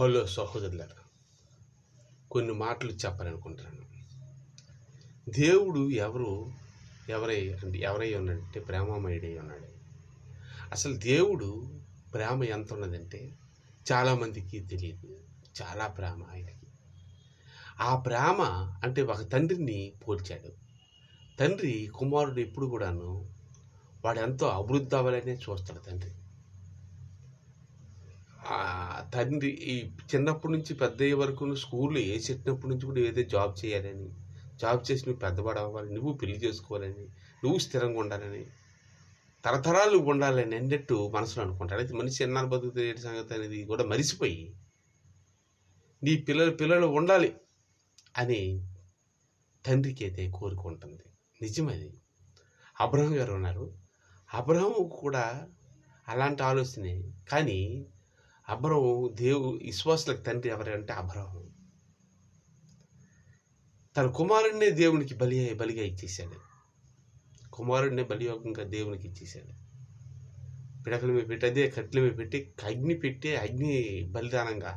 Hello సహోదరులారా కొన్ని మాటలు చెప్పాలనుకుంటున్నాను. దేవుడు ఎవరు? ఎవరై అంటే ఎవరై ఉన్నాడంటే ప్రేమమయుడై ఉన్నాడు. అసలు దేవుడు ప్రేమ ఎంత ఉన్నదంటే చాలామందికి తెలియదు. చాలా ప్రేమ ఆయనకి. ఆ ప్రేమ అంటే ఒక తండ్రిని పోల్చాడు. తండ్రి కుమారుడు ఎప్పుడు కూడాను వాడు ఎంతో అభివృద్ధి అవ్వాలనే చూస్తాడు తండ్రి. తండ్రి ఈ చిన్నప్పటి నుంచి పెద్ద అయ్యే వరకు స్కూల్లో ఏ చెప్పినప్పటి నుంచి కూడా ఏదో జాబ్ చేయాలని జాబ్ చేసి నువ్వు పెద్దవాడు అవ్వాలి నువ్వు పెళ్ళి చేసుకోవాలని నువ్వు స్థిరంగా ఉండాలని తరతరాలు ఉండాలని అన్నట్టు మనసులో అనుకుంటాడు అయితే మనిషి ఎన్నాళ్ళు బతుకుతుంది సంగతి అనేది కూడా మరిసిపోయి నీ పిల్లలు పిల్లలు ఉండాలి అని తండ్రికి అయితే కోరిక ఉంటుంది. నిజమది. అబ్రహం గారు ఉన్నారు. అబ్రహం కూడా అలాంటి ఆలోచనే. కానీ అబ్రహం దేవు విశ్వాసులకు తండ్రి ఎవరంటే అబ్రహం తన కుమారుడినే దేవునికి బలి బలిగా ఇచ్చేసాడు కుమారుడినే బలియోగంగా దేవునికి ఇచ్చేసాడు పిడకల మీద పెట్టి అదే కట్ల మీద పెట్టి అగ్ని పెట్టి అగ్ని బలిదానంగా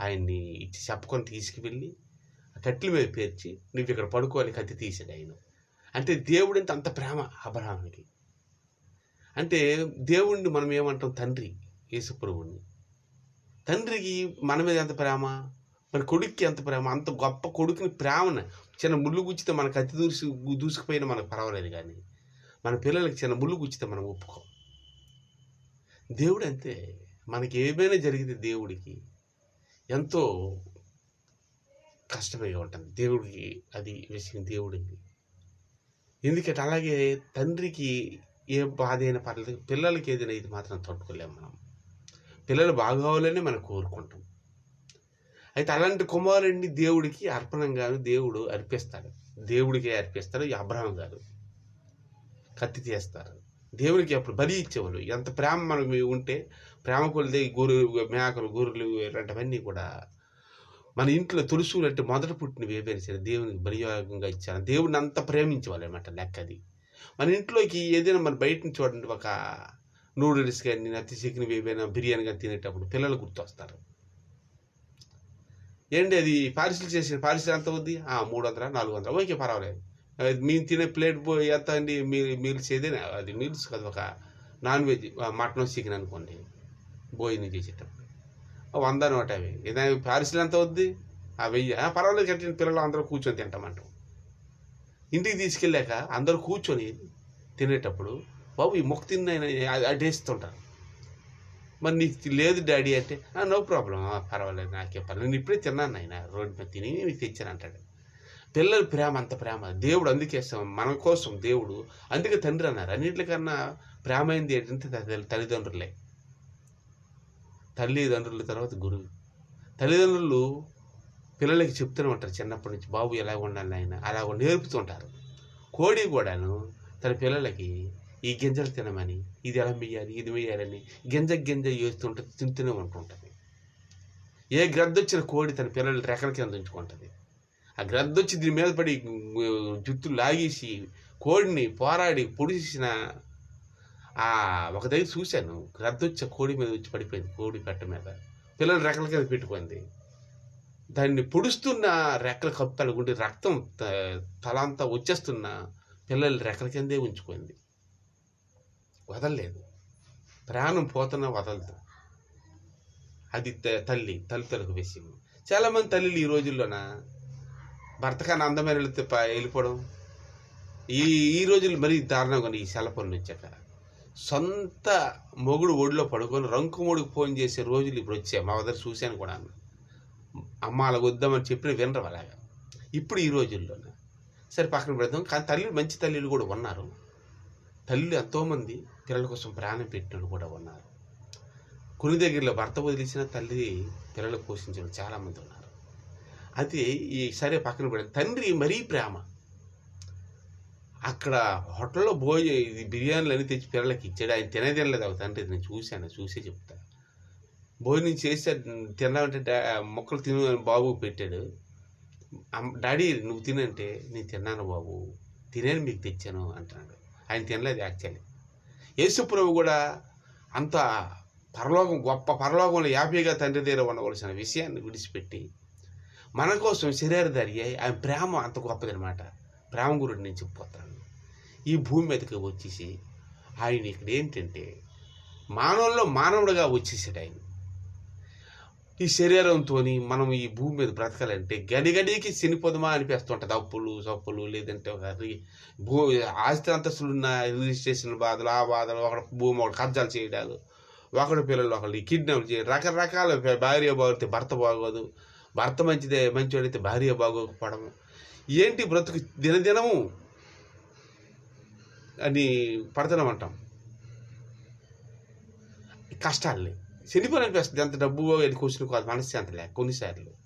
ఆయన్ని ఇచ్చి చెప్పుకొని తీసుకువెళ్ళి ఆ కట్టెల మీద పేర్చి నువ్వు ఇక్కడ పడుకోవాలి కత్తి తీసాడు ఆయన. అంటే దేవుడు అంటే అంత ప్రేమ అబ్రహానికి అంటే దేవుణ్ణి మనం ఏమంటాం? తండ్రి యేసుప్రభుని తండ్రికి మన మీద ఎంత ప్రేమ? మన కొడుక్కి ఎంత ప్రేమ? అంత గొప్ప కొడుకుని ప్రేమను చిన్న ముళ్ళు గుచ్చితే మనకు అతి దూసి దూసుకుపోయినా మనకు పర్వాలేదు కానీ మన పిల్లలకి చిన్న ముళ్ళు గుచ్చితే మనం ఒప్పుకోం. దేవుడు అంతే. మనకి ఏమైనా జరిగితే దేవుడికి ఎంతో కష్టమై ఉంటుంది. దేవుడికి అది విషయం దేవుడికి. ఎందుకంటే అలాగే తండ్రికి ఏ బాధ అయినా పర్లేదు పిల్లలకి ఏదైనా ఇది మాత్రం తట్టుకోలేము మనం. పిల్లలు బాగోవాలని మనం కోరుకుంటాం. అయితే అలాంటి కుమారుడిని దేవుడికి అర్పణంగాను దేవుడు అర్పిస్తాడు. దేవుడికి అర్పిస్తాడు ఈ అబ్రహం గారు. కత్తి చేస్తారు దేవుడికి అప్పుడు బలి ఇచ్చేవాళ్ళు. ఎంత ప్రేమ మనకు ఉంటే ప్రేమ కొలిదే గొర్రె మేకలు గొర్రెలు ఇలాంటివన్నీ కూడా మన ఇంట్లో తులుసులు అంటే మొదట పుట్టిన ఏవైనా దేవునికి బలియోగంగా ఇచ్చాను దేవుడిని అంత ప్రేమించేవాళ్ళు అనమాట లెక్కది మన ఇంట్లోకి ఏదైనా మన బయట చూడండి ఒక నూడిల్స్ కానీ నత్తి చికెన్ ఏమైనా బిర్యానీ కానీ తినేటప్పుడు పిల్లలు గుర్తొస్తారు. ఏంటి అది? పార్సిల్ చేసిన పార్సిల్ ఎంత ఉంది ఆ, మూడు వందల నాలుగు వందల ఓకే పర్వాలేదు. మేము తినే ప్లేట్ ఎంత అండి? మీరు మీల్స్ ఏదైనా అది మీల్స్ కదా ఒక నాన్ వెజ్ మటన్ చికెన్ అనుకోండి. భోజనం చేసేటప్పుడు. వంద నూట యాభై. ఏదైనా పార్సిల్ ఎంత అవుద్ది? ఆ వెయ్యి. పర్వాలేదు కట్టిన పిల్లలు అందరూ కూర్చొని తింటామంటాం. ఇంటికి తీసుకెళ్ళాక అందరూ కూర్చొని తినేటప్పుడు బాబు ఈ మొక్క తిన్న అడేస్తుంటారు మరి నీకు లేదు డాడీ అంటే నో ప్రాబ్లం పర్వాలేదు నాకే పర్లేదు నేను ఇప్పుడే తిన్నాను ఆయన రోడ్డు మీద తిని నీకు తెచ్చాను అంటాడు. పిల్లల ప్రేమ అంత ప్రేమ. దేవుడు అందుకే మన కోసం దేవుడు అందుకే తండ్రి అన్నారు. అన్నింటికన్నా ప్రేమ అయింది ఏంటంటే తల్లి- తల్లిదండ్రులే. తల్లిదండ్రుల తర్వాత గురువు. తల్లిదండ్రులు పిల్లలకి చెప్తూనే ఉంటారు చిన్నప్పటి నుంచి బాబు ఎలా ఉండాలి ఆయన అలా నేర్పుతుంటారు కోడి కూడాను తన పిల్లలకి ఈ గింజలు తినమని ఇది ఎలా వేయాలి ఇది వేయాలని గింజ గింజ వేస్తుంటుంది తింటూనే ఉంటుంటుంది ఏ గ్రద్దొచ్చిన కోడి తన పిల్లలు రెక్కల కింద ఉంచుకుంటుంది. ఆ గ్రద్దొచ్చి దీని మీద పడి ఉమ్, జుట్టు లాగేసి కోడిని పోరాడి పొడిచిన ఆ ఒక దగ్గర చూశాను గ్రద్దొచ్చి కోడి మీద వచ్చి పడిపోయింది కోడి పెట్ట మీద. పిల్లలు రెక్కల కింద పెట్టుకుంది. దాన్ని పొడుస్తున్న రెక్కల కప్పు తలుగుంటే రక్తం త- తలంతా వచ్చేస్తున్న పిల్లలు రెక్కల కిందే ఉంచుకుంది. వదలలేదు. ప్రాణం పోతున్నా వదలదు. అది తల్లి తల్లితలకు విషయం చాలామంది తల్లిలు ఈ రోజుల్లోన? భర్త కన్నా అందమైన వెళ్ళిపోవడం. ఈ ఈ రోజులు మరీ దారుణంగా ఉన్నాయి ఈ సెల నుంచి వచ్చాక. సొంత మొగుడు ఒడిలో పడుకొని రంకు ఫోన్ చేసే రోజులు ఇప్పుడు వచ్చాయి. మా వద్దరు చూశాను కూడా అమ్మ అలా వద్దామని చెప్పిన వినరు అలాగా. ఇప్పుడు ఈ రోజుల్లోనే? సరే పక్కన పెడదాం. కానీ తల్లి మంచి తల్లిలు కూడా ఉన్నారు. తల్లి ఎంతోమంది పిల్లల కోసం ప్రాణం పెట్టినోళ్ళు కూడా ఉన్నారు. కొన్ని దగ్గరలో భర్త వదిలేసిన తల్లి పిల్లలు పోషించిన చాలామంది ఉన్నారు. అయితే ఈ సరే పక్కన పెడితే తండ్రి మరీ ప్రేమ. అక్కడ హోటల్లో భోజ ఇది బిర్యానీలు అన్నీ తెచ్చి పిల్లలకి ఇచ్చాడు. ఆయన తినదినలేదు అవి తండ్రి నేను చూశాను చూసే చెప్తా. భోజనం చేస్తే తిన్నామంటే మొక్కలు తిను బాబు పెట్టాడు. డాడీ నువ్వు తినంటే నేను తిన్నాను బాబు. తినేది మీకు తెచ్చాను అంటున్నాడు. ఆయన తినలేదు యాక్చువల్లీ. యేసుప్రభు కూడా అంత పరలోకం గొప్ప పరలోకంలో యాపీగా తండ్రి దగ్గర ఉండవలసిన విషయాన్ని విడిచిపెట్టి మన కోసం శరీరధారి అయి ఆయన ప్రేమ అంత గొప్పదనమాట ప్రేమ గురుడి నేను చెప్పిపోతాను ఈ భూమి మీదకి వచ్చేసి ఆయన ఇక్కడ ఏంటంటే మానవుల్లో మానవుడిగా వచ్చేసాడు ఆయన. ఈ శరీరంతో మనం ఈ భూమి మీద బ్రతకాలంటే గడిగడికి చనిపోదమా అనిపిస్తుంటుంది. అప్పులు సప్పులు లేదంటే ఒక భూ ఆస్తి అంతస్తులు ఉన్న రిజిస్ట్రేషన్ బాధలు ఆ బాధలు ఒకటి భూమి ఒకటి కబ్జాలు చేయడాలు. ఒకటి పిల్లలు ఒకళ్ళు కిడ్నాప్ చేయడం రకరకాల భార్య బాగోతే భర్త బాగోదు. భర్త మంచిదే మంచివాడైతే భార్య బాగోకపోవడం ఏంటి బ్రతుకు దినదినము అని పడుతున్నామంటాం. కష్టాలని చనిపోయిన అనిపిస్తుంది ఎంత డబ్బు అది కూర్చుని కాదు మనశ్శాంతి లేక కొన్నిసార్లు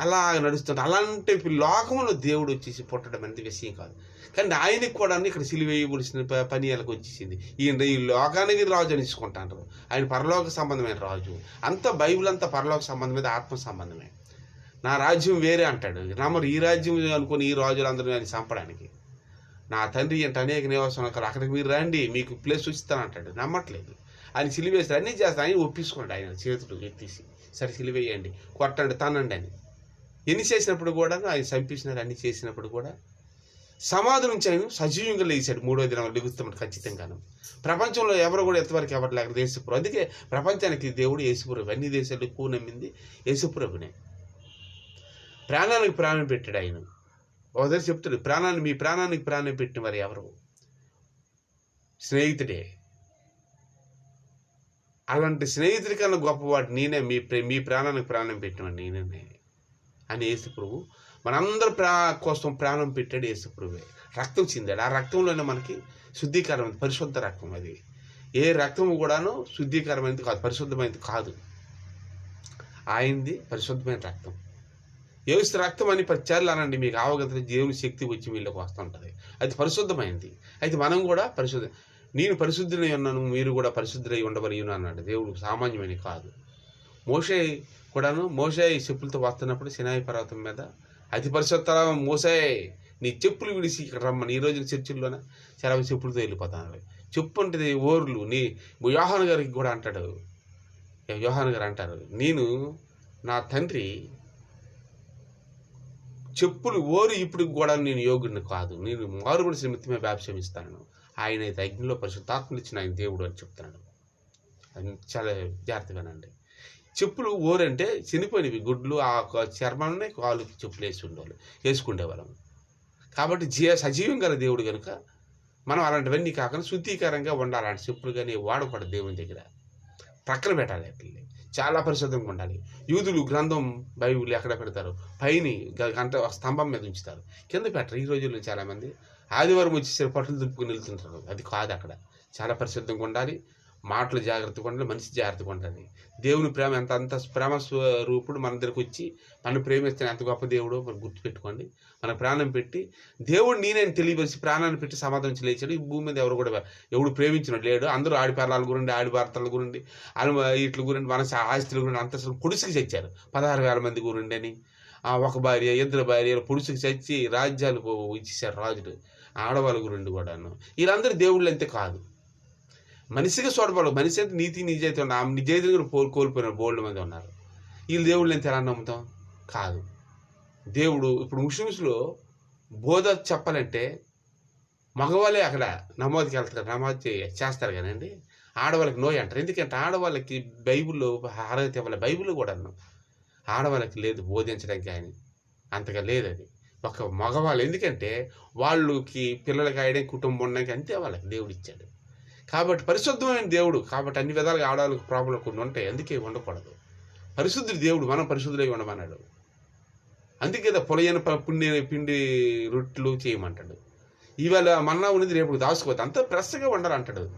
అలా నడుస్తుంది అలాంటి లోకంలో దేవుడు వచ్చేసి పుట్టడం అనేది విషయం కాదు. కానీ ఆయనకి కూడా ఇక్కడ సిలివేయవలసిన ప- పని వాళ్ళకి వచ్చేసింది. ఈయన ఈ లోకానికి రాజు అనిచుకుంటారు ఆయన పరలోక సంబంధమైన రాజు. అంతా బైబిల్ అంతా పరలోక సంబంధమైన ఆత్మ సంబంధమే. నా రాజ్యం వేరే అంటాడు. నమ్మరు ఈ రాజ్యం అనుకుని ఈ రాజులందరూ ఆయన చంపడానికి. నా తండ్రి అంటే అనేక నివాసం అక్కడికి మీరు రండి. మీకు ప్లేస్ ఇస్తానంటాడు నమ్మట్లేదు. ఆయన సిలివేస్తారు అన్నీ చేస్తాను ఆయన ఒప్పించుకోండి ఆయన చేతులు ఎత్తేసి. సరే సిలివేయండి కొట్టండి తనండి అని. ఎన్ని చేసినప్పుడు కూడా ఆయన చంపించినారు అన్ని చేసినప్పుడు కూడా. సమాధి నుంచి ఆయన సజీవంగా లేచాడు మూడో దినం లెగుస్తాడు ఖచ్చితంగాను. ప్రపంచంలో ఎవరు కూడా ఎంతవరకు ఎవరు లేక దేశపురం. అందుకే ప్రపంచానికి దేవుడు యేసుప్రభు అన్ని దేశాలు ఎక్కువ నమ్మింది యేసుప్రభునే. ప్రాణానికి ప్రాణం పెట్టాడు ఆయన. ఒకసారి చెప్తాడు ప్రాణాన్ని మీ ప్రాణానికి ప్రాణం పెట్టిన వారు ఎవరు? స్నేహితుడే. అలాంటి స్నేహితుడి కన్నా గొప్పవాడు నేనే. మీ మీ ప్రాణానికి ప్రాణం పెట్టినవాడు నేనే అని యేసుప్రభు మనందరి ప్రా కోసం ప్రాణం పెట్టాడు యేసుప్రభువే రక్తం చెందాడు. ఆ రక్తంలోనే మనకి శుద్ధీకరమైనది పరిశుద్ధ రక్తం అది. ఏ రక్తము కూడాను శుద్ధీకరమైనది కాదు పరిశుద్ధమైనది కాదు. ఆయనది పరిశుద్ధమైన రక్తం. ఏసు రక్తం అని ప్రత్యాలు అనండి మీకు అవగత దేవుని శక్తి వచ్చి వీళ్ళకి వస్తుంటుంది అది పరిశుద్ధమైంది అయితే మనం కూడా పరిశుద్ధం నేను పరిశుద్ధులై ఉన్నాను మీరు కూడా పరిశుద్ధులై ఉండవని అన్నాడు. దేవుడు సామాన్యమైన కాదు. మోషే కూడాను మోసే చెప్పులతో వస్తున్నప్పుడు సినాయి పర్వతం మీద అతి పరిశుద్ధ మోసే నీ చెప్పులు విడిసి ఇక్కడ రమ్మని. ఈ రోజు చర్చిల్లోన చాలా చెప్పులతో వెళ్ళిపోతాను చెప్పు అంటే ఓర్లు నీ యోహాన్ గారికి కూడా అంటాడు. యోహాన్ గారు అంటారు నేను నా తండ్రి చెప్పులు ఓరు ఇప్పుడు కూడా నేను యోగుడిని కాదు. నేను మారుబడి నిమిత్తమే వ్యాప్సమిస్తాను ఆయన అయితే అగ్నిలో పరిశుద్ధాత్మలు ఇచ్చిన ఆయన దేవుడు అని చెప్తున్నాడు. అది చాలా విద్యార్థిగానండి. చెప్పులు ఓరంటే చనిపోయినవి గుడ్లు ఆ ఒక చర్మాన్ని కాలుకి చెప్పులు వేసి ఉండేవాళ్ళు వేసుకుండేవాళ్ళం. కాబట్టి జీ సజీవం గల దేవుడు కనుక మనం అలాంటివన్నీ కాకుండా శుద్ధీకరంగా ఉండాలి. అలాంటి చెప్పులు కానీ వాడకూడదు దేవుని దగ్గర. ప్రక్కన పెట్టాలి వాటిని. చాలా పరిశుద్ధంగా ఉండాలి. యూదులు గ్రంథం బైబిల్ ఎక్కడ పెడతారు? పైని గ- గంట స్తంభం మీద ఉంచుతారు. కింద పెట్టరు. ఈ రోజుల్లో చాలామంది ఆదివారం వచ్చేసరికి పట్టులు దుప్పుకుని వెళ్తుంటారు. అది కాదు అక్కడ. చాలా పరిశుద్ధంగా ఉండాలి. మాటలు జాగ్రత్తగా ఉండాలి. మనిషి జాగ్రత్తగా ఉండాలి. దేవుని ప్రేమ ఎంత అంత ప్రేమ స్వరూపుడు మన దగ్గరకు వచ్చి మనం ప్రేమిస్తే ఎంత గొప్ప దేవుడో మనం గుర్తుపెట్టుకోండి. మన ప్రాణం పెట్టి దేవుడు నేనని తెలియపరిచి ప్రాణాన్ని పెట్టి సమాధానం లేచాడు. ఈ భూమి మీద ఎవరు కూడా ఎవడు ప్రేమించినట్టు లేడు. అందరూ ఆడిపేరాల గురండి గురించి ఆడి భర్తల గురించి అను వీటి గురించి మన ఆస్తుల గురించి అంత పొడుసుకు చచ్చారు. పదహారు వేల మంది గురించి అని ఒక భార్య ఇద్దరు భార్య పొడుసుకు చచ్చి రాజ్యాలు ఇచ్చేసారు రాజుడు ఆడవాళ్ళ గురించి కూడాను. వీళ్ళందరూ దేవుళ్ళు అంతే కాదు. మనిషిగా చూడబడు మనిషి అంటే నీతి నిజాయితీ ఉన్న ఆ నిజాయితీని కూడా కోల్ కోల్పోయిన బోల్డ్ మంది ఉన్నారు. వీళ్ళు దేవుళ్ళు ఎంత ఎలా నమ్ముతాం? కాదు. దేవుడు ఇప్పుడు ముస్లిమ్స్లో బోధ చెప్పాలంటే మగవాళ్ళే అక్కడ నమోదుకి వెళ్తారు నమోదు చేస్తారు కానండి. ఆడవాళ్ళకి నోయ్ అంటారు. ఎందుకంటే ఆడవాళ్ళకి బైబిల్లో అర్హత ఇవ్వాలి బైబిల్లో కూడా ఆడవాళ్ళకి లేదు బోధించడానికి కానీ అంతగా లేదు అది ఒక మగవాళ్ళు. ఎందుకంటే వాళ్ళకి పిల్లలకి కాయడం కుటుంబం ఉండడానికి అంతే వాళ్ళకి దేవుడు ఇచ్చాడు. కాబట్టి పరిశుద్ధమైన దేవుడు. కాబట్టి అన్ని విధాలుగా ఆడవాళ్ళకి ప్రాబ్లం కొన్ని ఉంటాయి. అందుకే ఉండకూడదు. పరిశుద్ధుడు దేవుడు. మనం పరిశుద్ధులై ఉండమన్నాడు. అందుకే కదా పొలయన పుణ్య పిండి రొట్టెలు చేయమంటాడు. ఇవాళ మన్నా ఉన్నది రేపు దాచుకోవద్దు అంత ఫ్రెష్గా ఉండాలంటాడు.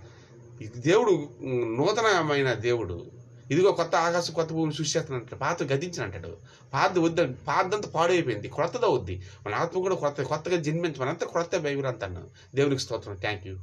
ఇది దేవుడు నూతనమైన దేవుడు. ఇదిగో కొత్త ఆకాశం కొత్త భూమిని సృష్టిస్తానంటాడు పాత గతించిన అంటాడు పాత వద్ద పాతంతా పాడైపోయింది కొత్తదా వద్ది మన ఆత్మ కూడా కొత్త కొత్తగా జన్మించమని అంతా కొత్త బైబిల్ అంతా దేవునికి స్తోత్రం. Thank you